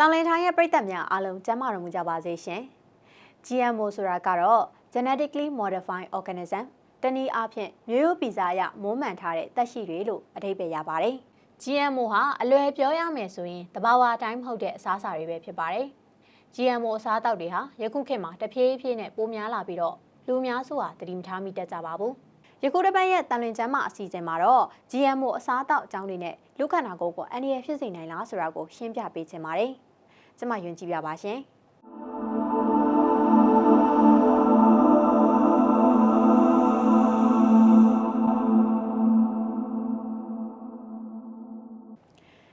တန်လင်းထိုင်းရဲ့ပြည်သက်များအားလုံးကျန်းမာတော်မူကြပါစေရှင်။ GMO ဆိုတာကတော့ genetically modified organism တနည်းအားဖြင့်မျိုးရိုးဗီဇအရမွမ်းမံထားတဲ့သက်ရှိတွေလို့အဓိပ္ပာယ်ရပါတယ်။ GMO ဟာအလွယ်ပြောရမယ်ဆိုရင်တဘာဝအတိုင်းမဟုတ်တဲ့အစားအစာတွေပဲဖြစ်ပါတယ်။ GMO အစားအသောက်တွေဟာယခုခေတ်မှာတဖြည်းဖြည်းနဲ့ပိုများလာပြီးတော့လူအများစုဟာသတိမထားမိတတ်ကြပါဘူး။ယခုတစ်ပတ်ရဲ့တန်လွင်ချမ်းမအစီအစဉ်မှာတော့ GMO အစားအသောက်အကြောင်းတွေနဲ့လူခန္ဓာကိုယ်ကိုအန္တရာယ်ဖြစ်စေနိုင်လားဆိုတာကိုရှင်းပြပေးချင်ပါတယ်။ ကျမယွန်ကြည့်ပြပါရှင်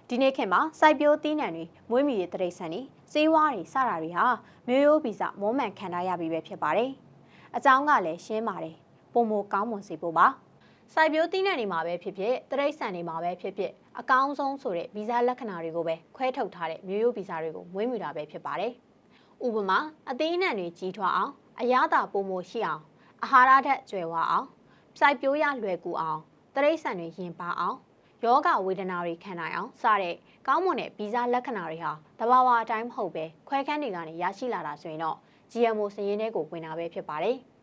ဒီနေ့ခေတ်မှာစိုက်ပျိုးသီးနှံတွေမွေးမြူရေးတရိတ်ဆန်တွေစေးဝါးတွေစတာတွေဟာမျိုးရိုးဗီဇမုံးမှန်ခံထားရပြီပဲဖြစ်ပါတယ်။အကြောင်းကလည်းရှင်းပါတယ်။ပုံမကောင်းမွန်စေဖို့ပါ။စိုက်ပျိုးသီးနှံတွေမှာပဲဖြစ်ဖြစ်တရိတ်ဆန်တွေမှာပဲဖြစ်ဖြစ် အကောင်းဆုံးဆိုတဲ့ဗီဇလက္ခဏာတွေကိုပဲခွဲထုတ်ထားတဲ့မျိုးရိုးဗီဇတွေကိုမွေးမြူတာပဲဖြစ်ပါတယ်။ဥပမာအသီးအနှံတွေကြီးထွားအောင်အရသာပုံမရှိအောင်အာဟာရဓာတ်ကျွယ်ဝအောင်စိုက်ပျိုးရလွယ်ကူအောင်တရိတ်ဆန်တွေရင်ပါအောင်ယောဂဝေဒနာတွေခံနိုင်အောင်စတဲ့ကောင်းမွန်တဲ့ဗီဇလက္ခဏာတွေဟာတဘာဝအတိုင်းမဟုတ်ပဲခွဲခန်းတွေကနေရရှိလာတာဆိုရင်တော့ GMO စည်ရင်းတွေကိုဝင်တာပဲဖြစ်ပါတယ်။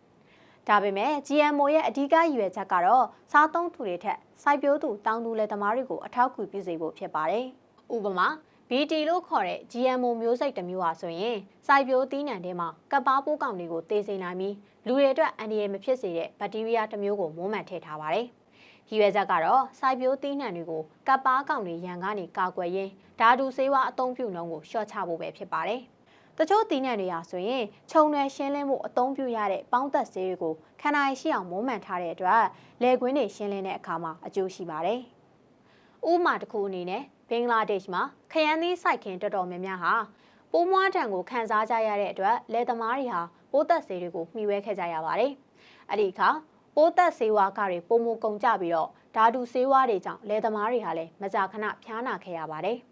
ဒါပေမဲ့ GMO ရဲ့အဓိကရည်ရွယ်ချက်ကတော့စားသုံးသူတွေထက်စိုက်ပျိုးသူတောင်သူလယ်သမားတွေကိုအထောက်အကူပြုစေဖို့ဖြစ်ပါတယ်။ဥပမာ BT လို့ခေါ်တဲ့ GMO မျိုးစိတ်တစ်မျိုးဟာဆိုရင်စိုက်ပျိုးသီးနှံထဲမှာကပ်ပါပိုးကောင်တွေကိုတေးစေနိုင်ပြီးလူတွေအတွက်အန္တရာယ်မဖြစ်စေတဲ့ဘက်တီးရီးယားတစ်မျိုးကိုမွမ်းမံထည့်ထားပါတယ်။ရည်ရွယ်ချက်ကတော့စိုက်ပျိုးသီးနှံတွေကိုကပ်ပါကောင်တွေရန်ကနေကာကွယ်ရင်းဓာတုဆေးဝါးအသုံးပြုနှုန်းကိုလျှော့ချဖို့ပဲဖြစ်ပါတယ်။ တချို့သီးနှံတွေဟာဆိုရင်ခြုံနယ်ရှင်းလင်းမှုအသုံးပြုရတဲ့ပေါင်းသက်ဆေးတွေကိုခန္ဓာရှိအောင်မုံမှန်ထားတဲ့အတွက်လယ်ကွင်းတွေရှင်းလင်းတဲ့အခါမှာအကျိုးရှိပါတယ်။ဥပမာတစ်ခုအနေနဲ့ဘင်္ဂလားဒေ့ရှ်မှာခရမ်းသီးစိုက်ခင်းတော်တော်များများဟာပိုးမွားတံကိုခန်းစားကြရတဲ့အတွက်လယ်သမားတွေဟာပိုးသက်ဆေးတွေကိုမှီဝဲခဲ့ကြရပါတယ်။အဲ့ဒီအခါပိုးသက်ဆေးဝါးကတွေပုံမကုန်ကြပြီးတော့ဓာတုဆေးဝါးတွေကြောင့်လယ်သမားတွေဟာလည်းမကြာခဏဖျားနာခဲ့ရပါတယ်။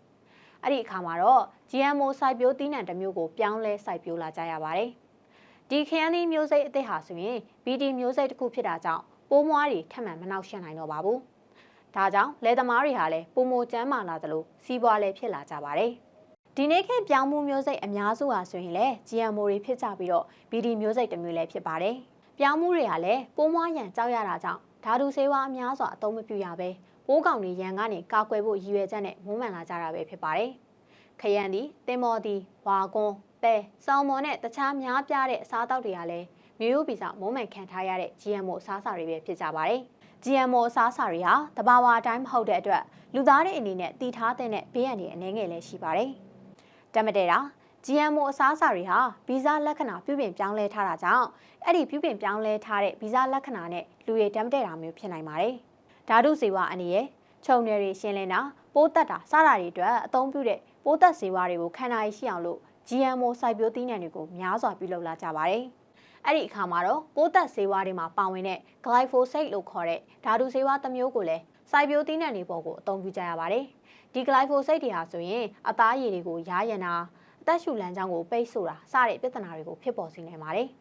အဲ့ဒီအခါမှာတော့ GMO စိုက်ပျိုးသီးနှံတစ်မျိုးကိုပြောင်းလဲစိုက်ပျိုးလာကြရပါတယ်။ဒီခရမ်းသီးမျိုးစိတ်အသစ်ဟာဆိုရင် BD မျိုးစိတ်တစ်ခုဖြစ်တာကြောင့်ပိုးမွားတွေထပ်မံမနှောက်ယှက်နိုင်တော့ပါဘူး။ဒါကြောင့်လယ်သမားတွေဟာလည်းပုံမကျန်းမာလာသလိုစီးပွားလည်းဖြစ်လာကြပါတယ်။ဒီနေ့ခေတ်ပြောင်းမှုမျိုးစိတ်အများစုဟာဆိုရင်လည်း GMO တွေဖြစ်ကြပြီးတော့ BD မျိုးစိတ်တစ်မျိုးလည်းဖြစ်ပါတယ်။ပြောင်းမှုတွေဟာလည်းပိုးမွားရန်ကြောက်ရတာကြောင့်ဓာတုဆေးဝါးအများစွာအသုံးမပြုရဘဲ ပိုးကောင်တွေရန်ကနေကာကွယ်ဖို့ရည်ရွယ်ချက်နဲ့မုန်းမှန်လာကြတာပဲဖြစ်ပါတယ်။ခရမ်းသည်တင်မော်သည်ဝါကွန်းပဲစောင်းမော်နဲ့တခြားများပြားတဲ့အစားအသောက်တွေကလည်းမျိုးရိုးဗီဇမုန်းမှန်ခံထားရတဲ့ GMO အစားအစာတွေပဲဖြစ်ကြပါတယ်။ GMO အစားအစာတွေဟာတဘာဝအတိုင်းမဟုတ်တဲ့အတွက်လူသားတွေအနေနဲ့တည်ထားတဲ့ဘေးအန္တရာယ်အနည်းငယ်လည်းရှိပါတယ်။တမတဲတာ GMO အစားအစာတွေဟာဗီဇလက္ခဏာပြုပြင်ပြောင်းလဲထားတာကြောင့်အဲ့ဒီပြုပြင်ပြောင်းလဲထားတဲ့ဗီဇလက္ခဏာနဲ့လူတွေတမတဲတာမျိုးဖြစ်နိုင်ပါတယ်။ ဓာတုစေဝါအနေနဲ့ခြုံနယ်တွေရှင်းလင်းတာပိုးတက်တာစတာတွေအတွက်အသုံးပြုတဲ့ပိုးတက်စေဝါတွေကိုခန္ဓာရရှိအောင်လို့ GMO စိုက်ပျိုးသီးနှံတွေကိုများစွာပြုလုပ်လာကြပါတယ်။အဲ့ဒီအခါမှာတော့ပိုးတက်စေဝါတွေမှာပါဝင်တဲ့ glyphosate လို့ခေါ်တဲ့ဓာတုစေဝါတစ်မျိုးကိုလည်းစိုက်ပျိုးသီးနှံတွေပေါ်ကိုအသုံးပြုကြရပါတယ်။ဒီ glyphosate တွေဟာဆိုရင်အသားရည်တွေကိုယားရန်တာအသက်ရှူလမ်းကြောင်းကိုပိတ်ဆို့တာစတဲ့ပြဿနာတွေကိုဖြစ်ပေါ်စေနိုင်ပါတယ်။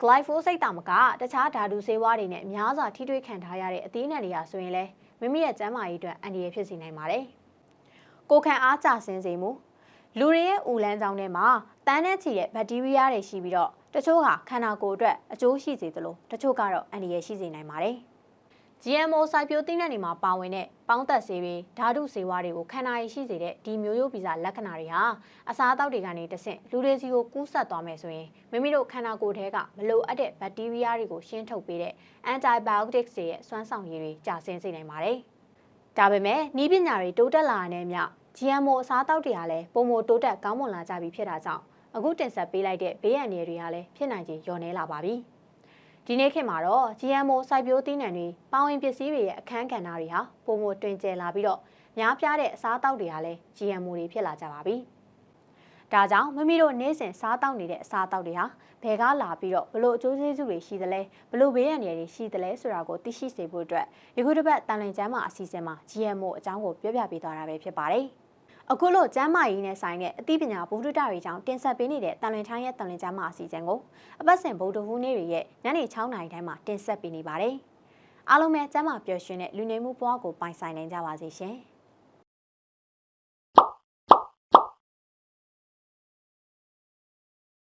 glyphosate တာမကတခြားဓာတုဆေးဝါးတွေနဲ့များစွာထိတွေ့ခံထားရတဲ့အသီးနှံတွေဟာဆိုရင်လည်းမိမိရဲ့ကျန်းမာရေးအတွက်အန္တရာယ်ဖြစ်စေနိုင်ပါတယ်။ကိုခံအားကျဆင်းစေမှုလူတွေရဲ့ဦးလန်းကြောင်းထဲမှာတန်းနဲ့ချီတဲ့ဘက်တီးရီးယားတွေရှိပြီးတော့တချို့ဟာခန္ဓာကိုယ်အတွက်အကျိုးရှိစေသလိုတချို့ကတော့အန္တရာယ်ရှိစေနိုင်ပါတယ်။ GMO စိုက်ပျိုးသီးနှံတွေမှာပါဝင်တဲ့ပေါင်းသက်ဆေးတွေဓာတုဆေးဝါးတွေကိုခန္ဓာရည်ရှိစေတဲ့ဒီမျိုးရိုးဗီဇလက္ခဏာတွေဟာအစားအသောက်တွေကနေတဆင့်လူတွေစီကိုကူးစက်သွားမယ်ဆိုရင်မိမိတို့ခန္ဓာကိုယ်ထဲကမလိုအပ်တဲ့ဘက်တီးရီးယားတွေကိုရှင်းထုတ်ပေးတဲ့ antibiotics တွေရဲ့စွမ်းဆောင်ရည်တွေကျဆင်းစေနိုင်ပါတယ်။ဒါပေမဲ့ဤပညာတွေတိုးတက်လာတဲ့မြ GMO အစားအသောက်တွေဟာလည်းပုံမတိုးတက်ကောင်းမွန်လာကြပြီဖြစ်တာကြောင့်အခုတင်ဆက်ပေးလိုက်တဲ့ဘေးအန္တရာယ်တွေဟာလည်းဖြစ်နိုင်ခြေလျော့နေလာပါပြီ။ ဒီနေ့ခေတ်မှာတော့ GMO စိုက်ပျိုးသီးနှံတွေပေါဝင်ပစ္စည်းတွေရဲ့အခန်းကဏ္ဍတွေဟာပုံမတွင်ကျယ်လာပြီးတော့များပြားတဲ့အစားအသောက်တွေဟာလည်း GMO တွေဖြစ်လာကြပါပြီ။ဒါကြောင့်မိမိတို့နေ့စဉ်စားတောက်နေတဲ့အစားအသောက်တွေဟာဘယ်ကလာပြီးတော့ဘလို့အကျိုးကျေးဇူးတွေရှိသလဲဘလို့ဘေးရန်တွေရှိသလဲဆိုတာကိုသိရှိစေဖို့အတွက်ယခုတစ်ပတ်တန်လင်ကျမ်းမှာအစီအစဉ်မှာ GMO အကြောင်းကိုပြောပြပေးသွားတာပဲဖြစ်ပါတယ်။ အခုလိုကျမ်းမာရေးနဲ့ဆိုင်တဲ့အသိပညာဗုဒ္ဓတာတွေကြောင့်တင်ဆက်ပေးနေတဲ့တန်လွင်ထိုင်းရဲ့တန်လွင်ကျမ်းမာအစီအစဉ်ကိုအပတ်စဉ်ဗုဒ္ဓဟူးနေ့တွေရဲ့ညနေ6နာရီတိုင်းမှာတင်ဆက်ပေးနေပါတယ်။အားလုံးပဲကျမ်းမာပျော်ရွှင်တဲ့လူနေမှုဘဝကိုပိုင်ဆိုင်နိုင်ကြပါစေရှင်။